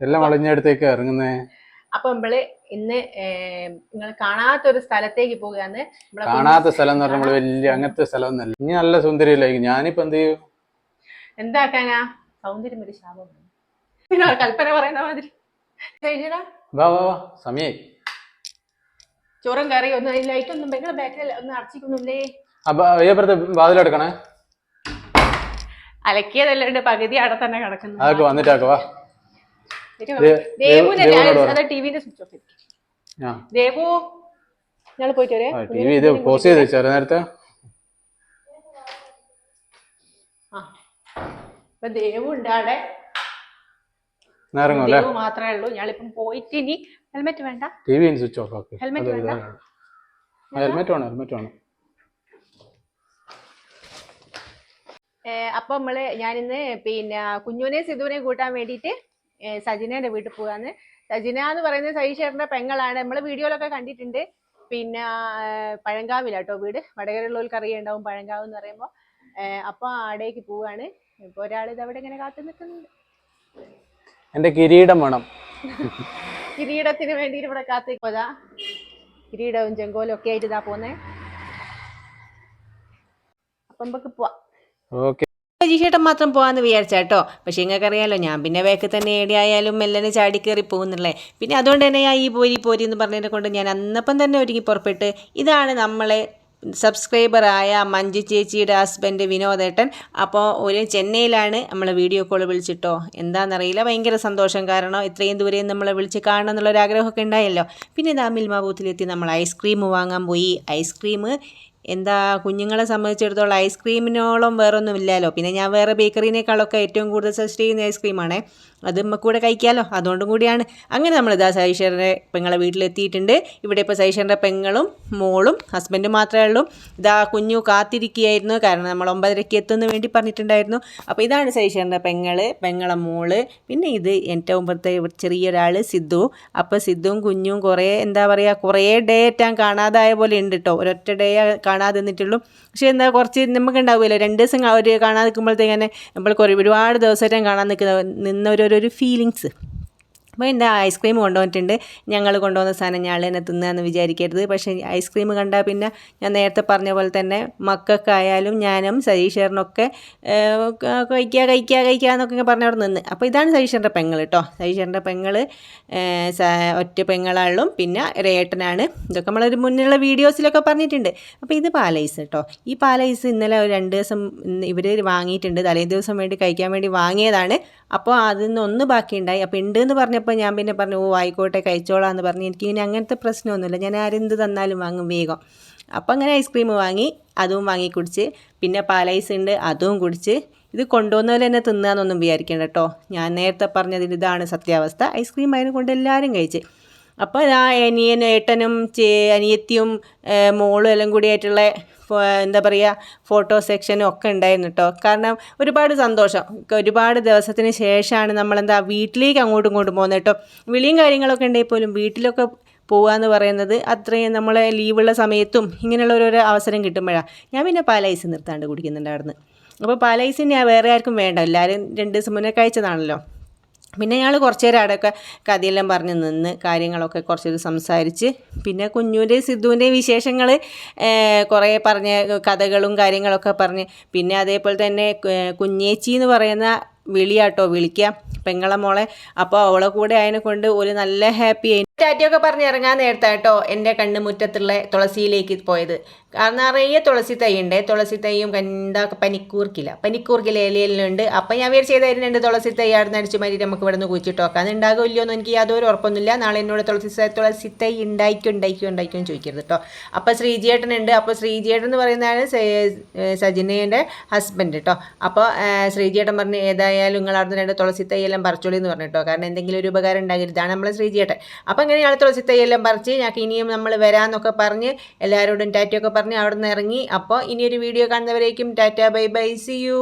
എല്ലാം വളഞ്ഞടുത്തേക്ക് ഇറങ്ങുന്നേ? അപ്പൊ നമ്മൾ ഇന്ന് നിങ്ങൾ കാണാത്ത ഒരു സ്ഥലത്തേക്ക് നമ്മളെ കാണാത്ത സ്ഥലം എന്ന് പറഞ്ഞാൽ വലിയ അങ്ങനത്തെ സ്ഥലം ഒന്നല്ല ഇനി നല്ല സുന്ദരിയല്ലായിരിക്കും ഞാനിപ്പോ എന്ത് ചെയ്യും? എന്താക്കാനാ? സൗന്ദര്യം ഒരു ശാപമാണ് കൽപ്പന പറയുന്ന മാതിരി. വാ വാ വാ. സമയായി. ചോറും കറിയും ഒന്നും ലൈറ്റ് ഒന്നും ഭയങ്കര ബാക്കിൽ ഒന്നും അടച്ചിക്കുന്നില്ലേ അപ്പൊ അയ്യപ്പുറത്തെ വാതിലെടുക്കണേ അലക്കിയതല്ലേ പകുതി അവിടെ തന്നെ കിടക്കുന്നു. അതൊക്കെ വന്നിട്ടാക്ക പോസ് ചെയ്ത്. വെച്ചാൽ നേരത്തെ. ദേവു അവിടെ. മാത്രമേ ഉള്ളൂ. പോയിട്ട് ഇനി ഹെൽമെറ്റ് വേണ്ട. ടി വി സ്വിച്ച് ഓഫ് ആക്കി. വേണ്ട? ഹെൽമെറ്റ് വേണം ഹെൽമെറ്റ് വേണം. ഏ, അപ്പൊ നമ്മൾ ഞാനിന്ന് പിന്നെ കുഞ്ഞുവിനെ സിധുവിനെ കൂട്ടാൻ വേണ്ടിയിട്ട് സജിനേന്റെ വീട്ടിൽ പോവാന്ന്. സജിന എന്ന് പറയുന്നത് സതീഷേട്ടന്റെ പെങ്ങളാണ്. നമ്മൾ വീഡിയോയിലൊക്കെ കണ്ടിട്ടുണ്ട്. പിന്നെ പഴങ്കാവിലാട്ടോ വീട്. വടകരയുള്ളവർക്ക് അറിയുണ്ടാവും പഴങ്കാവ് എന്ന് പറയുമ്പോൾ അപ്പൊ ആടേക്ക് പോവാണ്. ഇപ്പൊ ഒരാൾ ഇത് അവിടെ ഇങ്ങനെ കാത്തു നിൽക്കുന്നുണ്ട്. എന്റെ കിരീടം വേണം. കിരീടത്തിന് വേണ്ടിയിട്ട് ഇവിടെ കാത്തിപ്പോതാ കിരീടവും ചെങ്കോലും ഒക്കെ ആയിട്ട് ഇതാ പോന്നേ. അപ്പൊ നമുക്ക് പോവാം. ഓക്കെ. രജിഷേട്ടൻ മാത്രം പോകാമെന്ന് വിചാരിച്ചാട്ടോ. പക്ഷേ നിങ്ങൾക്ക് അറിയാലോ ഞാൻ പിന്നെ വേക്ക് തന്നെ ഏടിയായാലും മെല്ലനെ ചാടിക്കേറി പോകുന്നില്ലേ പിന്നെ അതുകൊണ്ട് തന്നെ ഞാൻ ഈ പോരി പോരി എന്ന് പറഞ്ഞതിനെ കൊണ്ട് ഞാൻ അന്നപ്പം തന്നെ ഒരുങ്ങി പുറപ്പെട്ട് ഇതാണ് നമ്മളെ സബ്സ്ക്രൈബറായ മഞ്ജു ചേച്ചിയുടെ ഹസ്ബൻഡ് വിനോദേട്ടൻ. അപ്പോൾ ഒരു ചെന്നൈയിലാണ് നമ്മളെ വീഡിയോ കോൾ വിളിച്ചിട്ടോ. എന്താണെന്നറിയില്ല ഭയങ്കര സന്തോഷം കാരണം ഇത്രയും ദൂരെയും നമ്മളെ വിളിച്ച് കാണണം എന്നുള്ളൊരു ആഗ്രഹമൊക്കെ ഉണ്ടായല്ലോ. പിന്നെ ദാമിൽ മിൽമ ബൂത്തിലെത്തി നമ്മൾ ഐസ്ക്രീം വാങ്ങാൻ പോയി. ഐസ്ക്രീം എന്താ കുഞ്ഞുങ്ങളെ സംബന്ധിച്ചിടത്തോളം ഐസ്ക്രീമിനോളം വേറൊന്നും ഇല്ലല്ലോ പിന്നെ ഞാൻ വേറെ ബേക്കറിനേക്കാളൊക്കെ ഏറ്റവും കൂടുതൽ സജസ്റ്റ് ചെയ്യുന്ന ഐസ്ക്രീമാണേ അത് നമുക്ക് കൂടെ കഴിക്കാമല്ലോ അതുകൊണ്ടും കൂടിയാണ്. അങ്ങനെ നമ്മൾ ഇതാ സൈഷറിന്റെ പെങ്ങളെ വീട്ടിലെത്തിയിട്ടുണ്ട്. ഇവിടെ ഇപ്പോൾ സൈഷറിന്റെ പെങ്ങളും മോളും ഹസ്ബൻഡും മാത്രമേ ഉള്ളൂ. ഇതാ കുഞ്ഞു കാത്തിരിക്കുകയായിരുന്നു. കാരണം നമ്മൾ ഒമ്പതരയ്ക്ക് എത്തുമെന്ന് വേണ്ടി പറഞ്ഞിട്ടുണ്ടായിരുന്നു. അപ്പോൾ ഇതാണ് സൈഷറിന്റെ പെങ്ങൾ പെങ്ങളെ മോൾ. പിന്നെ ഇത് എന്റെ മുമ്പത്തെ ചെറിയൊരാൾ സിദ്ധു. അപ്പോൾ സിദ്ധുവും കുഞ്ഞും കുറേ എന്താ പറയുക കുറേ ഡേ ഞാൻ കാണാതായ പോലെ ഉണ്ട് കേട്ടോ ഒരൊറ്റ ഡേ കാണാതെ നിന്നിട്ടുള്ളൂ പക്ഷേ എന്താ കുറച്ച് നമുക്ക് ഉണ്ടാവില്ല രണ്ട് ദിവസം അവർ കാണാതെ നിൽക്കുമ്പോഴത്തേക്ക് നമ്മൾ കുറേ ഒരുപാട് ദിവസമായിട്ട് കാണാൻ നിൽക്കുന്ന നിന്ന ഒരു- ഒരു ഫീലിങ്സ് അപ്പോൾ എന്റെ ഐസ്ക്രീം കൊണ്ടുവന്നിട്ടുണ്ട്. ഞങ്ങൾ കൊണ്ടുവന്ന സാധനം ഞാൻ തന്നെ തിന്നാന്ന് വിചാരിക്കരുത്. പക്ഷേ ഐസ്ക്രീം കണ്ടാൽ പിന്നെ ഞാൻ നേരത്തെ പറഞ്ഞ പോലെ തന്നെ മക്കൾക്കായാലും ഞാനും സതീഷേറിനൊക്കെ കഴിക്കുക കഴിക്കുക കഴിക്കുക എന്നൊക്കെ പറഞ്ഞ് അവിടെ നിന്ന്. അപ്പോൾ ഇതാണ് സതീഷേറിന്റെ പെങ്ങൾ കേട്ടോ സതീഷേറിന്റെ പെങ്ങൾ ഒറ്റ പെങ്ങളാളും പിന്നെ ഒരേട്ടനാണ് ഇതൊക്കെ നമ്മളൊരു മുന്നിലുള്ള വീഡിയോസിലൊക്കെ പറഞ്ഞിട്ടുണ്ട്. അപ്പോൾ ഇത് പാലൈസ് കേട്ടോ ഈ പാലൈസ് ഇന്നലെ ഒരു രണ്ട് ദിവസം ഇവർ വാങ്ങിയിട്ടുണ്ട്. തലേ ദിവസം വേണ്ടി കഴിക്കാൻ വേണ്ടി വാങ്ങിയതാണ്. അപ്പോൾ അതിൽ നിന്ന് ഒന്ന് ബാക്കിയുണ്ടായി. അപ്പോൾ ഉണ്ട് എന്ന് പറഞ്ഞപ്പോൾ ഞാൻ പിന്നെ പറഞ്ഞു ഓ ആയിക്കോട്ടെ കഴിച്ചോളാം എന്ന് പറഞ്ഞ്. എനിക്ക് ഇനി അങ്ങനത്തെ പ്രശ്നമൊന്നുമില്ല. ഞാൻ ആരെന്ത് തന്നാലും വാങ്ങും വേഗം. അപ്പോൾ അങ്ങനെ ഐസ്ക്രീം വാങ്ങി അതും വാങ്ങി കുടിച്ച്. പിന്നെ പാലൈസ് ഉണ്ട് അതും കുടിച്ച്. ഇത് കൊണ്ടുവന്നപോലെ തന്നെ തിന്നാന്നൊന്നും വിചാരിക്കേണ്ട കേട്ടോ ഞാൻ നേരത്തെ പറഞ്ഞതിൽ ഇതാണ് സത്യാവസ്ഥ. ഐസ്ക്രീം ആയതിനെ കൊണ്ട് എല്ലാവരും കഴിച്ച്. അപ്പോൾ ആ അനിയനും ഏട്ടനും ചേ അനിയത്തിയും മോളും എല്ലാം കൂടി ആയിട്ടുള്ള എന്താ പറയുക ഫോട്ടോ സെക്ഷനും ഒക്കെ ഉണ്ടായിരുന്നു കേട്ടോ കാരണം ഒരുപാട് സന്തോഷം. ഒരുപാട് ദിവസത്തിന് ശേഷമാണ് നമ്മളെന്താ വീട്ടിലേക്ക് അങ്ങോട്ടും ഇങ്ങോട്ടും പോകുന്നത് കേട്ടോ വിളിയും കാര്യങ്ങളൊക്കെ ഉണ്ടെങ്കിൽ പോലും വീട്ടിലൊക്കെ പോവുക പറയുന്നത് അത്രയും നമ്മളെ ലീവുള്ള സമയത്തും ഇങ്ങനെയുള്ള ഓരോരോ അവസരം കിട്ടുമ്പോഴാണ് ഞാൻ പിന്നെ പാലൈസ് നിർത്താണ്ട് കുടിക്കുന്നുണ്ടായിരുന്നു. അപ്പോൾ പാലൈസ് ഞാൻ വേറെ ആർക്കും വേണ്ട. എല്ലാവരും രണ്ട് ദിവസം മുന്നേ കഴിച്ചതാണല്ലോ. പിന്നെ ഞങ്ങൾ കുറച്ച് നേരം അവിടെയൊക്കെ കഥയെല്ലാം പറഞ്ഞ് നിന്ന് കാര്യങ്ങളൊക്കെ കുറച്ച് സംസാരിച്ച്. പിന്നെ കുഞ്ഞൂന്റെയും സിദ്ധുവിന്റെയും വിശേഷങ്ങൾ കുറേ പറഞ്ഞ് കഥകളും കാര്യങ്ങളൊക്കെ പറഞ്ഞ്. പിന്നെ അതേപോലെ തന്നെ കുഞ്ഞേച്ചി എന്ന് പറയുന്ന വിളിയാട്ടോ വിളിക്കാം പെങ്ങളെ മോളെ. അപ്പോൾ അവളെ കൂടെ അതിനെ കൊണ്ട് ഒരു നല്ല ഹാപ്പി ടാറ്റയൊക്കെ പറഞ്ഞ് ഇറങ്ങാൻ നേരത്താട്ടോ എന്റെ കണ്ണുമുറ്റത്തുള്ള തുളസിയിലേക്ക് പോയത്. കാരണം നിറയെ തുളസി തൈ ഉണ്ട്. തുളസി തൈയും എന്താ പനിക്കൂർക്കില്ല. പനിക്കൂർക്കില ഇലയിലുണ്ട്. അപ്പം ഞാൻ വേറെ ചെയ്തായിരുന്നു രണ്ട് തുളസി തൈ അവിടെ നിന്ന് അടിച്ചു മാറ്റി നമുക്ക് ഇവിടെ നിന്ന് കുഴിച്ചിട്ട് നോക്കാം. ഉണ്ടാകുമല്ലോ എന്ന് എനിക്ക് യാതൊരു ഉറപ്പൊന്നുമില്ല. നാളെ എന്നോട് തുളസി തുളസി തൈ ഉണ്ടായിക്കും ഉണ്ടായിക്കും ഉണ്ടായിക്കും ചോദിക്കരുത് കേട്ടോ. അപ്പോൾ ശ്രീജിയേട്ടൻ ഉണ്ട് അപ്പോൾ ശ്രീജിയേട്ടൻ എന്ന് പറയുന്നതാണ് സജിനയുടെ ഹസ്ബൻഡ് കേട്ടോ. അപ്പോൾ ശ്രീജിയേട്ടൻ പറഞ്ഞ് ഏതായാലും നിങ്ങൾ രണ്ട് തുളസി തൈ എല്ലാം പറിച്ചോളി എന്ന് പറഞ്ഞു കേട്ടോ. കാരണം എന്തെങ്കിലും ഒരു ഉപകാരം ഉണ്ടാകരുതാണ് നമ്മളെ ശ്രീജിയേട്ടൻ. അപ്പോൾ അങ്ങനെ ഞങ്ങൾ തുളസി തൈ എല്ലാം പറിച്ച് ഞങ്ങൾക്ക് ഇനിയും നമ്മൾ വരാമെന്നൊക്കെ പറഞ്ഞ് എല്ലാവരോടും ടാറ്റയൊക്കെ പറഞ്ഞ് അവിടെ നിന്ന് ഇറങ്ങി. അപ്പോൾ ഇനിയൊരു video കാണുന്നവരേക്കും tata bye bye see you